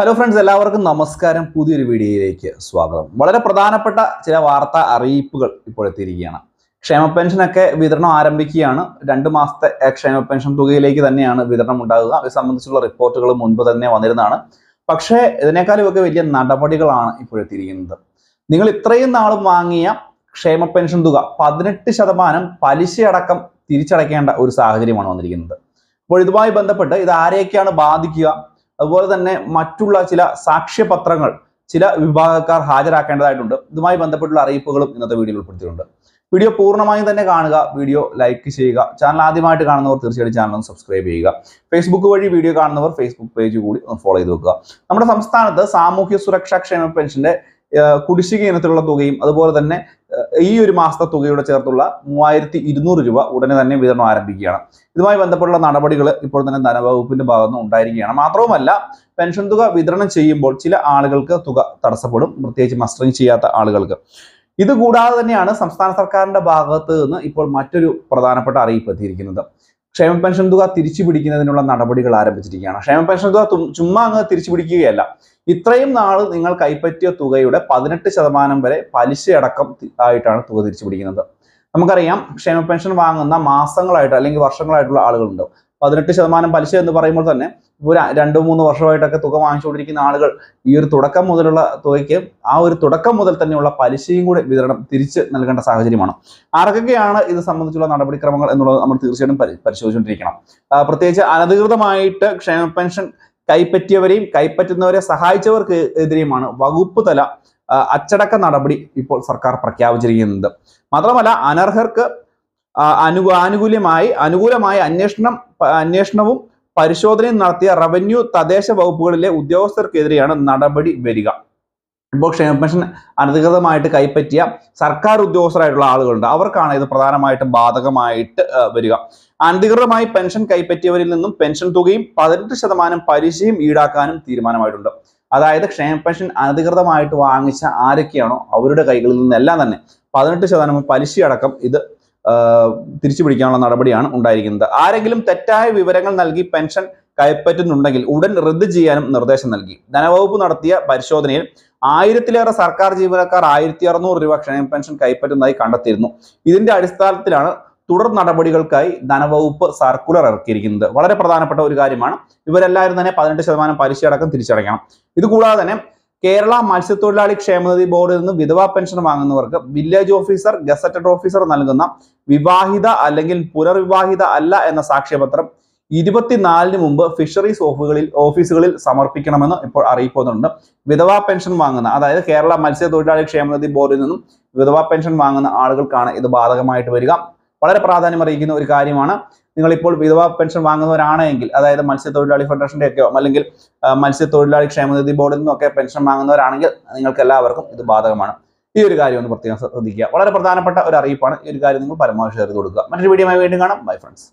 Hello friends എല്ലാവർക്കും നമസ്കാരം. പുതിയൊരു വീഡിയോയിലേക്ക് സ്വാഗതം. വളരെ പ്രധാനപ്പെട്ട ചില വാർത്താ അറിയിപ്പുകൾ ഇപ്പോൾ എത്തിയിരിക്കുകയാണ്. ക്ഷേമ പെൻഷനൊക്കെ വിതരണം ആരംഭിക്കുകയാണ്. രണ്ട് മാസത്തെ ക്ഷേമ പെൻഷൻ തുകയിലേക്ക് തന്നെയാണ് വിതരണം ഉണ്ടാകുക. ഇത് സംബന്ധിച്ചുള്ള റിപ്പോർട്ടുകൾ മുൻപ് തന്നെ വന്നിരുന്നതാണ്. പക്ഷേ ഇതിനേക്കാളും ഒക്കെ വലിയ നടപടികളാണ് ഇപ്പോൾ എത്തിയിരിക്കുന്നത്. നിങ്ങൾ ഇത്രയും നാളും വാങ്ങിയ ക്ഷേമ പെൻഷൻ തുക പതിനെട്ട് ശതമാനം പലിശയടക്കം തിരിച്ചടയ്ക്കേണ്ട ഒരു സാഹചര്യമാണ് വന്നിരിക്കുന്നത്. അപ്പോൾ ഇതുമായി ബന്ധപ്പെട്ട് ഇത് ആരെയൊക്കെയാണ് ബാധിക്കുക? അതുപോലെ തന്നെ മറ്റുള്ള ചില സാക്ഷ്യപത്രങ്ങൾ ചില വിഭാഗക്കാർ ഹാജരാക്കേണ്ടതായിട്ടുണ്ട്. ഇതുമായി ബന്ധപ്പെട്ടുള്ള അറിയിപ്പുകളും ഇന്നത്തെ വീഡിയോയിൽ ഉൾപ്പെടുത്തിയിട്ടുണ്ട്. വീഡിയോ പൂർണമായും തന്നെ കാണുക വീഡിയോ ലൈക്ക് ചെയ്യുക ചാനൽ ആദ്യമായിട്ട് കാണുന്നവർ തീർച്ചയായിട്ടും ചാനൽ ഒന്ന് സബ്സ്ക്രൈബ് ചെയ്യുക. ഫേസ്ബുക്ക് വഴി വീഡിയോ കാണുന്നവർ ഫേസ്ബുക്ക് പേജ് കൂടി ഒന്ന് ഫോളോ ചെയ്ത് വെക്കുക. നമ്മുടെ സംസ്ഥാനത്ത് സാമൂഹ്യ സുരക്ഷാ ക്ഷേമ പെൻഷന്റെ കുടിശ്ശിക ഇനത്തിലുള്ള തുകയും അതുപോലെ തന്നെ ഈ ഒരു മാസത്തെ തുകയുടെ ചേർത്തുള്ള മൂവായിരത്തി ഇരുന്നൂറ് രൂപ ഉടനെ തന്നെ വിതരണം ആരംഭിക്കുകയാണ്. ഇതുമായി ബന്ധപ്പെട്ടുള്ള നടപടികൾ ഇപ്പോൾ തന്നെ ധനവകുപ്പിന്റെ ഭാഗത്ത് നിന്ന് ഉണ്ടായിരിക്കുകയാണ്. മാത്രവുമല്ല പെൻഷൻ തുക വിതരണം ചെയ്യുമ്പോൾ ചില ആളുകൾക്ക് തുക തടസ്സപ്പെടും പ്രത്യേകിച്ച് മസ്റ്ററിങ് ചെയ്യാത്ത ആളുകൾക്ക്. ഇത് കൂടാതെ തന്നെയാണ് സംസ്ഥാന സർക്കാരിന്റെ ഭാഗത്ത് നിന്ന് ഇപ്പോൾ മറ്റൊരു പ്രധാനപ്പെട്ട അറിയിപ്പ് എത്തിയിരിക്കുന്നത്. ക്ഷേമ പെൻഷൻ തുക തിരിച്ചു പിടിക്കുന്നതിനുള്ള നടപടികൾ ആരംഭിച്ചിരിക്കുകയാണ്. ക്ഷേമ പെൻഷൻ തുക ചുമ്മാ അങ്ങ് തിരിച്ചു പിടിക്കുകയല്ല. ഇത്രയും നാൾ നിങ്ങൾ കൈപ്പറ്റിയ തുകയുടെ പതിനെട്ട് ശതമാനം വരെ പലിശയടക്കം ആയിട്ടാണ് തുക തിരിച്ചു പിടിക്കുന്നത്. നമുക്കറിയാം ക്ഷേമ പെൻഷൻ വാങ്ങുന്ന മാസങ്ങളായിട്ട് അല്ലെങ്കിൽ വർഷങ്ങളായിട്ടുള്ള ആളുകളുണ്ട്. പതിനെട്ട് ശതമാനം പലിശ എന്ന് പറയുമ്പോൾ തന്നെ ഒരു രണ്ട് മൂന്ന് വർഷമായിട്ടൊക്കെ തുക വാങ്ങിച്ചുകൊണ്ടിരിക്കുന്ന ആളുകൾ ഈ ഒരു തുടക്കം മുതലുള്ള തുകയ്ക്ക് ആ ഒരു തുടക്കം മുതൽ തന്നെയുള്ള പലിശയും കൂടി വിതരണം തിരിച്ച് നൽകേണ്ട സാഹചര്യമാണ്. ആർക്കൊക്കെയാണ് ഇത് സംബന്ധിച്ചുള്ള നടപടിക്രമങ്ങൾ എന്നുള്ളത് നമ്മൾ തീർച്ചയായിട്ടും പരി പരിശോധിച്ചുകൊണ്ടിരിക്കണം. പ്രത്യേകിച്ച് അനധികൃതമായിട്ട് ക്ഷേമ പെൻഷൻ കൈപ്പറ്റിയവരെയും കൈപ്പറ്റുന്നവരെ സഹായിച്ചവർക്ക് എതിരെയുമാണ് വകുപ്പ് തല അച്ചടക്ക നടപടി ഇപ്പോൾ സർക്കാർ പ്രഖ്യാപിച്ചിരിക്കുന്നത്. മാത്രമല്ല അനർഹർക്ക് അനു ആനുകൂല്യമായി അനുകൂലമായ അന്വേഷണം അന്വേഷണവും പരിശോധനയും നടത്തിയ റവന്യൂ തദ്ദേശ വകുപ്പുകളിലെ ഉദ്യോഗസ്ഥർക്കെതിരെയാണ് നടപടി വരിക. ഇപ്പോൾ ക്ഷേമ പെൻഷൻ അനധികൃതമായിട്ട് കൈപ്പറ്റിയ സർക്കാർ ഉദ്യോഗസ്ഥരായിട്ടുള്ള ആളുകളുണ്ട്. അവർക്കാണ് ഇത് പ്രധാനമായിട്ടും ബാധകമായിട്ട് വരിക. അനധികൃതമായി പെൻഷൻ കൈപ്പറ്റിയവരിൽ നിന്നും പെൻഷൻ തുകയും പതിനെട്ട് ശതമാനം പലിശയും ഈടാക്കാനും തീരുമാനമായിട്ടുണ്ട്. അതായത് ക്ഷേമ പെൻഷൻ അനധികൃതമായിട്ട് വാങ്ങിച്ച ആരൊക്കെയാണോ അവരുടെ കൈകളിൽ നിന്നെല്ലാം തന്നെ പതിനെട്ട് ശതമാനം പലിശയടക്കം ഇത് തിരിച്ചു പിടിക്കാനുള്ള നടപടിയാണ് ഉണ്ടായിരിക്കുന്നത്. ആരെങ്കിലും തെറ്റായ വിവരങ്ങൾ നൽകി പെൻഷൻ കൈപ്പറ്റുന്നുണ്ടെങ്കിൽ ഉടൻ റദ്ദ് ചെയ്യാനും നിർദ്ദേശം നൽകി. ധനവകുപ്പ് നടത്തിയ പരിശോധനയിൽ ആയിരത്തിലേറെ സർക്കാർ ജീവനക്കാർ ആയിരത്തി അറുന്നൂറ് രൂപ ക്ഷേമ പെൻഷൻ കൈപ്പറ്റുന്നതായി കണ്ടെത്തിയിരുന്നു. ഇതിന്റെ അടിസ്ഥാനത്തിലാണ് തുടർ നടപടികൾക്കായി ധനവകുപ്പ് സർക്കുലർ ഇറക്കിയിരിക്കുന്നത്. വളരെ പ്രധാനപ്പെട്ട ഒരു കാര്യമാണ്. ഇവരെല്ലാവരും തന്നെ പതിനെട്ട് ശതമാനം പലിശ അടക്കം തിരിച്ചടയ്ക്കണം. ഇതുകൂടാതെ തന്നെ കേരള മത്സ്യത്തൊഴിലാളി ക്ഷേമനിധി ബോർഡിൽ നിന്ന് വിധവാ പെൻഷൻ വാങ്ങുന്നവർക്ക് വില്ലേജ് ഓഫീസർ ഗസറ്റഡ് ഓഫീസർ നൽകുന്ന വിവാഹിത അല്ലെങ്കിൽ പുനർവിവാഹിത അല്ല എന്ന സാക്ഷ്യപത്രം ഇരുപത്തിനാലിന് മുമ്പ് ഫിഷറീസ് ഓഫുകളിൽ ഓഫീസുകളിൽ സമർപ്പിക്കണമെന്ന് ഇപ്പോൾ അറിയിപ്പ് വന്നിട്ടുണ്ട് വിധവാ പെൻഷൻ വാങ്ങുന്ന അതായത് കേരള മത്സ്യത്തൊഴിലാളി ക്ഷേമനിധി ബോർഡിൽ നിന്നും വിധവാ പെൻഷൻ വാങ്ങുന്ന ആളുകൾക്കാണ് ഇത് ബാധകമായിട്ട് വരിക. വളരെ പ്രാധാന്യം അറിയിക്കുന്ന ഒരു കാര്യമാണ്. നിങ്ങൾ ഇപ്പോൾ വിധവാ പെൻഷൻ വാങ്ങുന്നവരാണെങ്കിൽ അതായത് മത്സ്യത്തൊഴിലാളി ഫെഡറേഷന്റെ ഒക്കെയോ അല്ലെങ്കിൽ മത്സ്യത്തൊഴിലാളി ക്ഷേമനിധി ബോർഡിൽ നിന്നൊക്കെ പെൻഷൻ വാങ്ങുന്നവരാണെങ്കിൽ നിങ്ങൾക്ക് എല്ലാവർക്കും ഇത് ബാധകമാണ്. ഈ ഒരു കാര്യം ഒന്ന് പ്രത്യേകം ശ്രദ്ധിക്കുക. വളരെ പ്രധാനപ്പെട്ട ഒരു അറിയിപ്പാണ്. ഈ ഒരു കാര്യം നിങ്ങൾ പരമാവധി ഷെയർ ചെയ്ത് കൊടുക്കുക. മറ്റൊരു വീഡിയോയുമായി വീണ്ടും കാണാം. Bye friends.